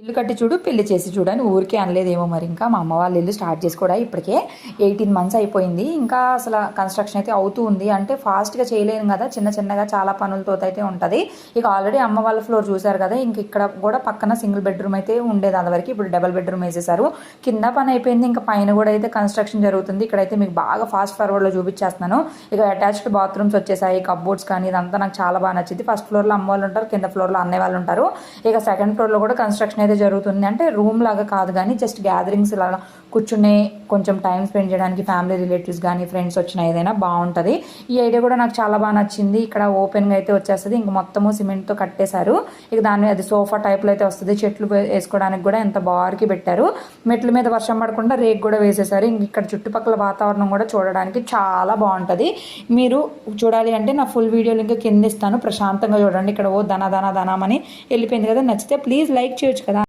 ఇల్లు కట్టి చూడు పెళ్ళి చేసి చూడు అని ఊరికే అనలేదేమో మరి. ఇంకా మా అమ్మ వాళ్ళ ఇల్లు స్టార్ట్ చేసి కూడా ఇప్పటికే ఎయిటీన్ మంత్స్ అయిపోయింది. ఇంకా అసలు కన్స్ట్రక్షన్ అయితే అవుతూ ఉంది. అంటే ఫాస్ట్గా చేయలేను కదా. చిన్న చిన్నగా చాలా పనులతో అయితే ఉంటుంది. ఇక ఆల్రెడీ అమ్మ వాళ్ళ ఫ్లోర్ చూశారు కదా. ఇంక ఇక్కడ కూడా పక్కన సింగిల్ బెడ్రూమ్ అయితే ఉండేది అంతవరకు. ఇప్పుడు డబల్ బెడ్రూమ్ వేసేసారు కింద పని అయిపోయింది. ఇంకా పైన కూడా అయితే కన్స్ట్రక్షన్ జరుగుతుంది. ఇక్కడైతే మీకు బాగా ఫాస్ట్ ఫార్వర్డ్లో చూపించేస్తున్నాను. ఇక అటాచ్డ్ బాత్రూమ్స్ వచ్చేసాయి. కబ్బోర్డ్స్ కానీ ఇదంతా నాకు చాలా బాగా నచ్చింది. ఫస్ట్ ఫ్లోర్లో అమ్మ వాళ్ళు ఉంటారు. కింద ఫ్లోర్లో అన్నయ్య వాళ్ళు ఉంటారు. ఇక సెకండ్ ఫ్లోర్లో కూడా కన్స్ట్రక్షన్ అయితే జరుగుతుంది. అంటే రూమ్ లాగా కాదు కానీ జస్ట్ గ్యాదరింగ్స్ లాగా కూర్చునే కొంచెం టైం స్పెండ్ చేయడానికి ఫ్యామిలీ రిలేటివ్స్ కానీ ఫ్రెండ్స్ వచ్చిన ఏదైనా బాగుంటుంది. ఈ ఐడియా కూడా నాకు చాలా బాగా నచ్చింది. ఇక్కడ ఓపెన్గా అయితే వచ్చేస్తుంది. ఇంక మొత్తము సిమెంట్తో కట్టేశారు. ఇక దాని అది సోఫా టైప్లో అయితే వస్తుంది. చెట్లు వేసుకోవడానికి కూడా ఎంత బారుకి పెట్టారు. మెట్ల మీద వర్షం పడకుండా రేక్ కూడా వేసేసారు ఇంక ఇక్కడ చుట్టుపక్కల వాతావరణం కూడా చూడడానికి చాలా బాగుంటుంది. మీరు చూడాలి అంటే నా ఫుల్ వీడియో లింక్ కింద ఇస్తాను. ప్రశాంతంగా చూడండి. ఇక్కడ ఓ ధన ధన ధనమని అని వెళ్ళిపోయింది కదా. నచ్చితే ప్లీజ్ లైక్ చేయొచ్చు కదా.